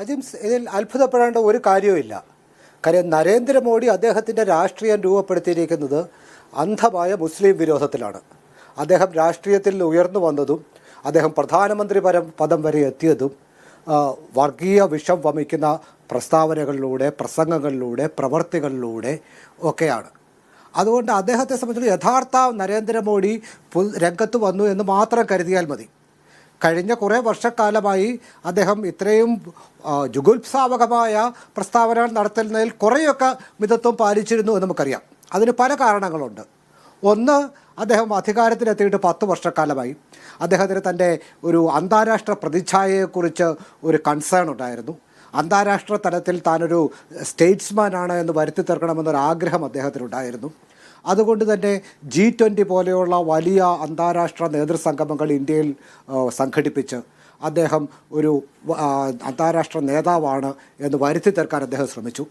അജിംസ് ഇതിൽ അത്ഭുതപ്പെടേണ്ട ഒരു കാര്യവുമില്ല. കാര്യം നരേന്ദ്രമോദി അദ്ദേഹത്തിന്റെ രാഷ്ട്രീയം രൂപപ്പെടുത്തിയിരിക്കുന്നത് അന്ധമായ മുസ്ലിം വിരോധത്തിലാണ്. അദ്ദേഹം രാഷ്ട്രീയത്തിൽ ഉയർന്നു വന്നതും അദ്ദേഹം പ്രധാനമന്ത്രി പരം പദം വരെ എത്തിയതും വർഗീയ വിഷം വമിക്കുന്ന പ്രസ്താവനകളിലൂടെ പ്രസംഗങ്ങളിലൂടെ പ്രവർത്തികളിലൂടെ ഒക്കെയാണ്. അതുകൊണ്ട് അദ്ദേഹത്തെ സംബന്ധിച്ച് യഥാർത്ഥ നരേന്ദ്രമോദി രംഗത്ത് വന്നു എന്ന് മാത്രം കരുതിയാൽ മതി. കഴിഞ്ഞ കുറേ വർഷക്കാലമായി അദ്ദേഹം ഇത്രയും ജുഗുത്സാവകമായ പ്രസ്താവന പ്രസ്താവനകൾ നടത്തുന്നതിൽ കുറേയൊക്കെ മിതത്വം പാലിച്ചിരുന്നു എന്ന് നമുക്കറിയാം. അതിന് പല കാരണങ്ങളുണ്ട്. ഒന്ന് അദ്ദേഹം അധികാരത്തിലെത്തിയിട്ട് പത്ത് വർഷക്കാലമായി. അദ്ദേഹത്തിന് തന്റെ ഒരു അന്താരാഷ്ട്ര പ്രതിച്ഛായയെക്കുറിച്ച് ഒരു കൺസേൺ ഉണ്ടായിരുന്നു. അന്താരാഷ്ട്ര തലത്തിൽ താനൊരു സ്റ്റേറ്റ്സ്മാനാണ് എന്ന് വരുത്തി തീർക്കണമെന്നൊരു ആഗ്രഹം അദ്ദേഹത്തിനുണ്ടായിരുന്നു. അതുകൊണ്ട് തന്നെ ജി ട്വന്റി പോലെയുള്ള വലിയ അന്താരാഷ്ട്ര നേതൃസംഗമങ്ങൾ ഇന്ത്യയിൽ സംഘടിപ്പിച്ച് അദ്ദേഹം ഒരു അന്താരാഷ്ട്ര നേതാവാണ് എന്ന് വരുത്തി തീർക്കാൻ അദ്ദേഹം ശ്രമിച്ചു.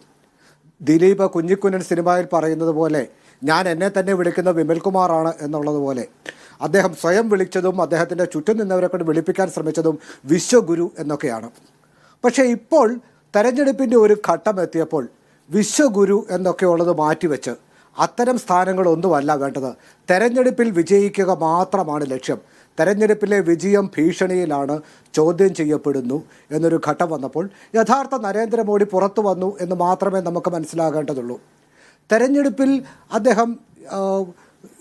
ദിലീപ് കുഞ്ഞിക്കുഞ്ഞൻ സിനിമയിൽ പറയുന്നത് പോലെ ഞാൻ എന്നെ തന്നെ വിളിക്കുന്ന വിമൽകുമാറാണ് എന്നുള്ളതുപോലെ അദ്ദേഹം സ്വയം വിളിച്ചതും അദ്ദേഹത്തിന്റെ ചുറ്റും നിന്നവരെ കൊണ്ട് വിളിപ്പിക്കാൻ ശ്രമിച്ചതും വിശ്വഗുരു എന്നൊക്കെയാണ്. പക്ഷേ ഇപ്പോൾ തെരഞ്ഞെടുപ്പിന്റെ ഒരു ഘട്ടം എത്തിയപ്പോൾ വിശ്വഗുരു എന്നൊക്കെയുള്ളത് മാറ്റിവെച്ച് അത്തരം സ്ഥാനങ്ങളൊന്നുമല്ല വേണ്ടത്. തെരഞ്ഞെടുപ്പിൽ വിജയിക്കുക മാത്രമാണ് ലക്ഷ്യം. തെരഞ്ഞെടുപ്പിലെ വിജയം ഭീഷണിയിലാണ് ചോദ്യം ചെയ്യപ്പെടുന്നു എന്നൊരു ഘട്ടം വന്നപ്പോൾ യഥാർത്ഥ നരേന്ദ്രമോദി പുറത്തു വന്നു എന്ന് മാത്രമേ നമുക്ക് മനസ്സിലാകേണ്ടതുള്ളൂ. തെരഞ്ഞെടുപ്പിൽ അദ്ദേഹം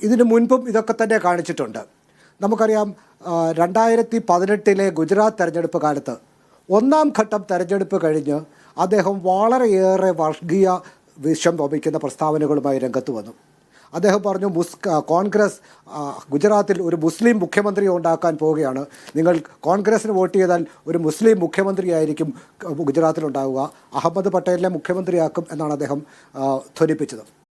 ഇതിനു മുൻപും ഇതൊക്കെ തന്നെ കാണിച്ചിട്ടുണ്ട്. നമുക്കറിയാം രണ്ടായിരത്തി പതിനെട്ടിലെ ഗുജറാത്ത് തെരഞ്ഞെടുപ്പ് കാലത്ത് ഒന്നാം ഘട്ടം തെരഞ്ഞെടുപ്പ് കഴിഞ്ഞ് അദ്ദേഹം വളരെയേറെ വർഗീയ വിഷം വമിക്കുന്ന പ്രസ്താവനകളുമായി രംഗത്ത് വന്നു. അദ്ദേഹം പറഞ്ഞു മുസ് കോൺഗ്രസ് ഗുജറാത്തിൽ ഒരു മുസ്ലിം മുഖ്യമന്ത്രിയെ ഉണ്ടാക്കാൻ പോവുകയാണ്. നിങ്ങൾ കോൺഗ്രസിന് വോട്ട് ചെയ്താൽ ഒരു മുസ്ലിം മുഖ്യമന്ത്രിയായിരിക്കും ഗുജറാത്തിൽ ഉണ്ടാവുക. അഹമ്മദ് പട്ടേലിനെ മുഖ്യമന്ത്രിയാക്കും എന്നാണ് അദ്ദേഹം ധ്വനിപ്പിച്ചത്.